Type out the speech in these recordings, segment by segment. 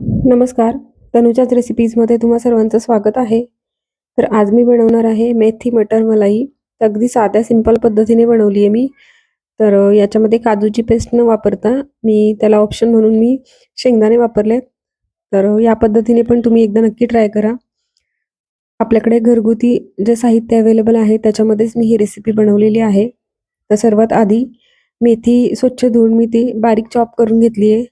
नमस्कार. तनुजाच रेसिपीजमध्ये तुम्हा सर्वांचं स्वागत आहे. तर आज मी बनवणार आहे मेथी मटर मलाई. अगदी साध्या सिंपल पद्धतीने बनवली आहे मी. तर याच्यामध्ये काजूची पेस्ट न वापरता मी त्याला ऑप्शन म्हणून मी शेंगदाणे वापरले तर या पद्धतीने पण तुम्ही एकदा नक्की ट्राय करा. आपल्याकडे घरगुती जे साहित्य अवेलेबल आहे त्याच्यामध्येच मी ही रेसिपी बनवलेली आहे. तर सर्वात आधी मेथी स्वच्छ धुवून मी ती बारीक चॉप करून घेतली आहे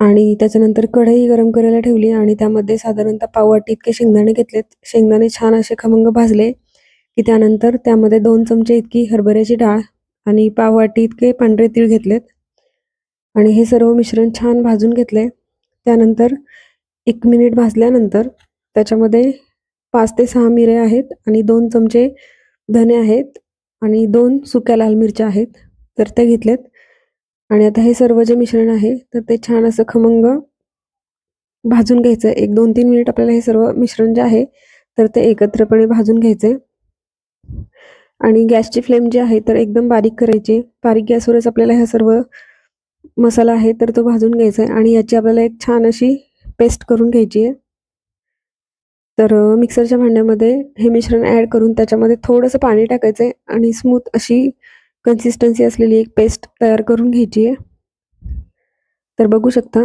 आणि त्याच्यानंतर कढई गरम करायला ठेवली आणि त्यामध्ये साधारणतः पाववाटी इतके शेंगदाणे घेतलेत. शेंगदाणे छान असे खमंग भाजले की त्यानंतर त्यामध्ये दोन चमचे इतकी हरभऱ्याची डाळ आणि पाववाटी इतके पांढरे तीळ घेतलेत. आणि हे सर्व मिश्रण छान भाजून घेतले. त्यानंतर एक मिनिट भाजल्यानंतर त्याच्यामध्ये पाच ते सहा मिरे आहेत आणि दोन चमचे धने आहेत आणि दोन सुक्या लाल मिरच्या आहेत. तर त्या घेतलेत. आणि आता हे सर्व जे मिश्रण आहे तर ते छान असं खमंग भाजून घ्यायचं आहे एक दोन तीन मिनिट आपल्याला हे सर्व मिश्रण जे आहे तर ते एकत्रपणे भाजून घ्यायचे आणि गॅसची फ्लेम जी आहे तर एकदम बारीक करायची. बारीक गॅसवरच आपल्याला ह्या सर्व मसाला आहे तर तो भाजून घ्यायचा आहे आणि याची आपल्याला एक छान अशी पेस्ट करून घ्यायची आहे तर मिक्सरच्या भांड्यामध्ये हे मिश्रण ॲड करून त्याच्यामध्ये थोडंसं पाणी टाकायचं आहे आणि स्मूथ अशी कन्सिस्टन्सी असलेली एक पेस्ट तयार करून घ्यायची आहे. तर बघू शकता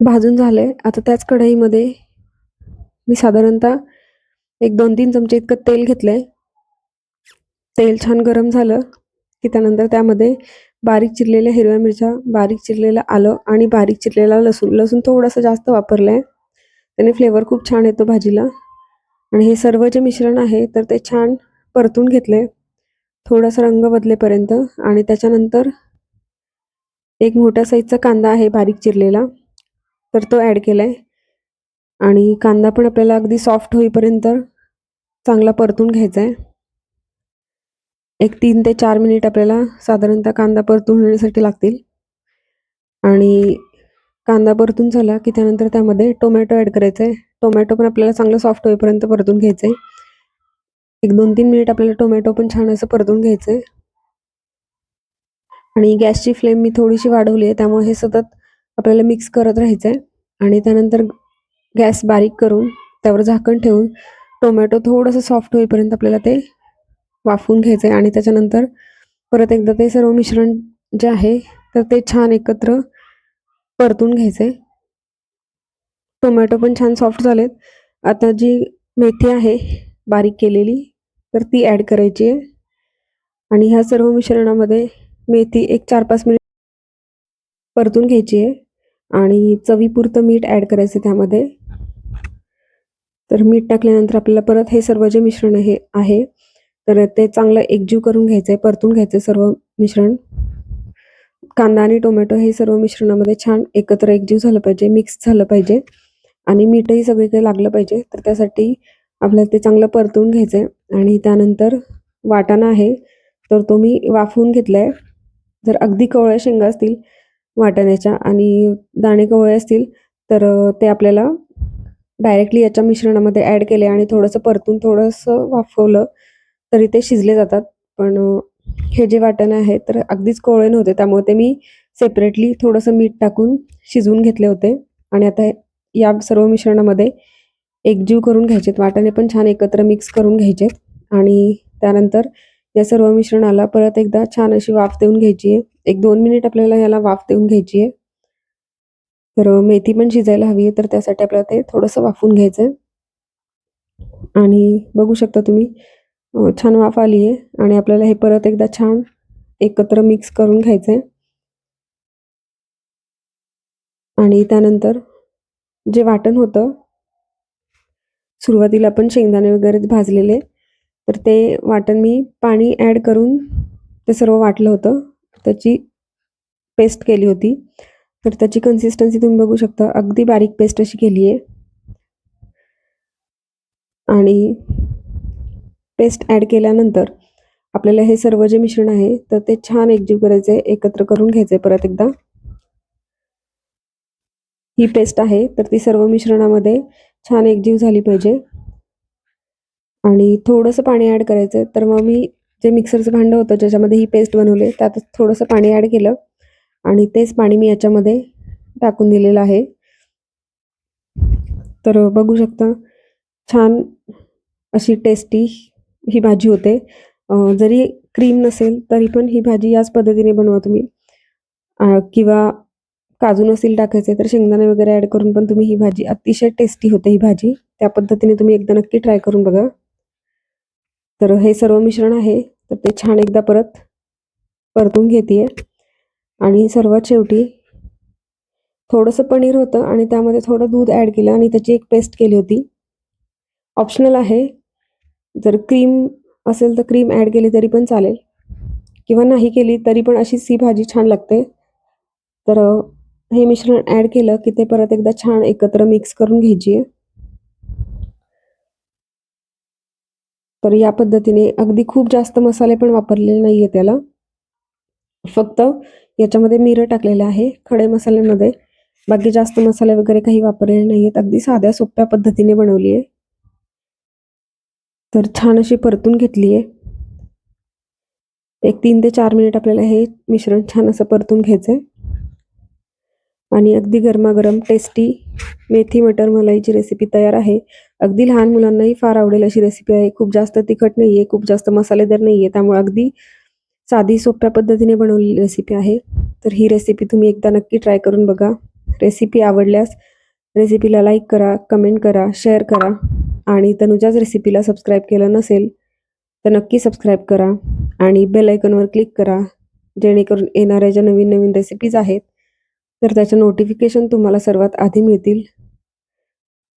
भाजून झालंय. आता त्याच कढईमध्ये मी साधारणतः एक दोन तीन चमचे इतकं तेल घेतलंय. तेल छान गरम झालं की त्यानंतर त्यामध्ये बारीक चिरलेल्या हिरव्या मिरच्या बारीक चिरलेलं आलं आणि बारीक चिरलेला लसूण. लसूण थोडंसं जास्त वापरलंय. त्याने फ्लेवर खूप छान येतो भाजीला. आणि हे सर्व जे मिश्रण आहे तर ते छान परतून घेतले थोडासा रंग बदलेपर्यंत आणि त्याच्यानंतर एक मोठ्या साईजचा कांदा आहे बारीक चिरलेला. तर तो ॲड केला आहे आणि कांदा पण आपल्याला अगदी सॉफ्ट होईपर्यंत चांगला परतून घ्यायचा आहे एक तीन ते चार मिनिट आपल्याला साधारणतः कांदा परतून होण्यासाठी लागतील. आणि कांदा परतून झाला की त्यानंतर त्यामध्ये टोमॅटो ॲड करायचा आहे टोमॅटो पण आपल्याला चांगलं सॉफ्ट होईपर्यंत परतून घ्यायचं आहे एक दोन तीन मिनिट आपल्याला टोमॅटो पण छान असं परतून घ्यायचं आहे आणि गॅसची फ्लेम मी थोडीशी वाढवली आहे त्यामुळे हे सतत आपल्याला मिक्स करत राहायचं आहे आणि त्यानंतर गॅस बारीक करून त्यावर झाकण ठेवून टोमॅटो थोडंसं सॉफ्ट होईपर्यंत आपल्याला ते वाफवून घ्यायचं आहे आणि त्याच्यानंतर परत एकदा ते सर्व मिश्रण जे आहे तर ते छान एकत्र परतून घ्यायचं आहे टोमॅटो पण छान सॉफ्ट झालेत. आता जी मेथी आहे बारीक केलेली तर ती ॲड करायची आहे. आणि ह्या सर्व मिश्रणामध्ये मेथी एक चार पाच मिनिट परतून घ्यायची आहे. आणि चवीपुरतं मीठ ॲड करायचं त्यामध्ये. तर मीठ टाकल्यानंतर आपल्याला परत हे सर्व जे मिश्रण हे आहे तर ते चांगलं एकजीव करून घ्यायचं आहे परतून घ्यायचं सर्व मिश्रण. कांदा आणि टोमॅटो हे सर्व मिश्रणामध्ये छान एकत्र एकजीव झालं पाहिजे मिक्स झालं पाहिजे. आणि मीठही सगळीकडे लागलं पाहिजे तर त्यासाठी आपल्याला ते चांगलं परतून घ्यायचं आहे आणि त्यानंतर वाटाणा आहे तर तो मी वाफवून घेतला आहे जर अगदी कवळ्या शेंगा असतील वाटाण्याच्या आणि दाणे कवळे असतील तर ते आपल्याला डायरेक्टली याच्या मिश्रणामध्ये ॲड केले आणि थोडंसं परतून थोडंसं वाफवलं तरी ते शिजले जातात. पण हे जे वाटणं आहेत तर अगदीच कोवळे नव्हते. त्यामुळे ते मी सेपरेटली थोडंसं मीठ टाकून शिजवून घेतले होते. आणि आता या सर्व मिश्रणामध्ये एकजीव करून घ्यायचेत वाटाणे पण छान एकत्र मिक्स करून घ्यायचेत. आणि त्यानंतर या सर्व मिश्रणाला परत एकदा छान अशी वाफ देऊन घ्यायची आहे. एक दोन मिनिट आपल्याला याला वाफ देऊन घ्यायची आहे. तर मेथी पण शिजायला हवी आहे तर त्यासाठी आपल्याला ते थोडंसं वाफवून घ्यायचं आहे. आणि बघू शकता तुम्ही छान वाफ आली आहे. आणि आपल्याला हे परत एकदा छान एकत्र मिक्स करून घ्यायचं आहे. आणि त्यानंतर जे वाटण होतं सुरुवातीला आपण शेंगदाणे वगैरे भाजलेले. तर ते वाटण मी पाणी ॲड करून ते सर्व वाटलं होतं. त्याची पेस्ट केली होती. तर त्याची कन्सिस्टन्सी तुम्ही बघू शकता. अगदी बारीक पेस्ट अशी केली आहे. आणि पेस्ट ॲड केल्यानंतर आपल्याला हे सर्व जे मिश्रण आहे तर ते छान एकजीव करायचे एकत्र करून घ्यायचे परत एकदा. ही पेस्ट आहे. तर ती सर्व मिश्रणामध्ये छान एकजीव झाली पाहिजे. आणि थोडंसं पाणी ॲड करायचं. तर मग मी जे मिक्सरचं भांडं होतं ज्याच्यामध्ये ही पेस्ट बनवले त्यात थोडंसं पाणी ॲड केलं. आणि तेच पाणी मी याच्यामध्ये टाकून दिलेलं आहे. तर बघू शकता छान अशी टेस्टी ही भाजी होते. जरी क्रीम नसेल तरी पण ही भाजी याच पद्धतीने बनवा तुम्ही. किंवा काजू नसेल टाकायचे तर शेंगदाणे वगैरे ॲड करून पण तुम्ही ही भाजी अतिशय टेस्टी होते ही भाजी. त्या पद्धतीने तुम्ही एकदा नक्की ट्राय करून बघा. तर हे सर्व मिश्रण आहे तर ते छान एकदा परत परतून घेते आणि सर्वात शेवटी थोडंसं पनीर होतं आणि त्यामध्ये थोडं दूध ॲड केलं आणि त्याची एक पेस्ट केली होती. ऑप्शनल आहे. जर क्रीम असेल तर क्रीम ॲड केली तरी पण चालेल. किंवा नाही केली तरी पण अशीच ही भाजी छान लागते. तर हे मिश्रण ॲड केलं की ते परत एकदा छान एकत्र मिक्स करून घ्यायची. आहे तर या पद्धतीने अगदी खूप जास्त मसाले पण वापरलेले नाही आहे त्याला. फक्त याच्यामध्ये मिरं टाकलेलं आहे खडे मसाल्यांमध्ये. बाकी जास्त मसाले वगैरे काही वापरलेले नाही आहेत अगदी साध्या सोप्या पद्धतीने बनवली आहे तर छान अशी परतून घेतली आहे एक तीन ते चार मिनिट आपल्याला हे मिश्रण छान असं परतून घ्यायचं आहे आणि अगदी गरमागरम टेस्टी मेथी मटर मलाईची रेसिपी तयार आहे. अगदी लहान मुलांनाही फार आवडेल अशी रेसिपी आहे. खूप जास्त तिखट नाही आहे खूप जास्त मसालेदार नाही आहे त्यामुळे अगदी साधी सोप्या पद्धतीने बनवलेली रेसिपी आहे. तर ही रेसिपी तुम्ही एकदा नक्की ट्राय करून बघा. रेसिपी आवडल्यास रेसिपीला लाईक करा कमेंट करा शेअर करा. आणि तनुजाच रेसिपीला सबस्क्राईब केलं नसेल तर नक्की सबस्क्राईब करा. आणि बेल आयकॉनवर क्लिक करा. जेणेकरून येणाऱ्या ज्या नवीन नवीन रेसिपीज आहेत तर त्याचं नोटिफिकेशन तुम्हाला सर्वात आधी मिळतील.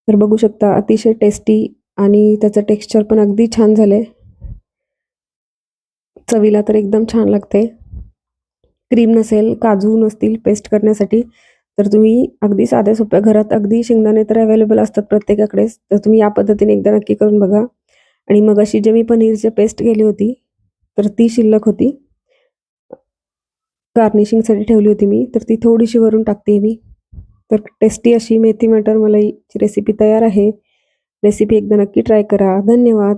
तर बघू शकता अतिशय टेस्टी आणि त्याचं टेक्स्चर पण अगदी छान झालं आहे चवीला तर एकदम छान लागते. क्रीम नसेल काजू नसतील पेस्ट करण्यासाठी तर तुम्ही अगदी साध्या सोप्या घरात अगदी शेंगदाणे तर अवेलेबल असतात प्रत्येकाकडेच तर तुम्ही या पद्धतीने एकदा नक्की करून बघा. आणि मग अशी जे मी पनीरची पेस्ट केली होती तर ती शिल्लक होती. गार्निशिंगसाठी ठेवली होती मी. तर ती थोडीशी वरून टाकते मी. तर टेस्टी अशी मेथी मटर मलाईची रेसिपी तयार आहे. रेसिपी एकदा नक्की ट्राय करा. धन्यवाद.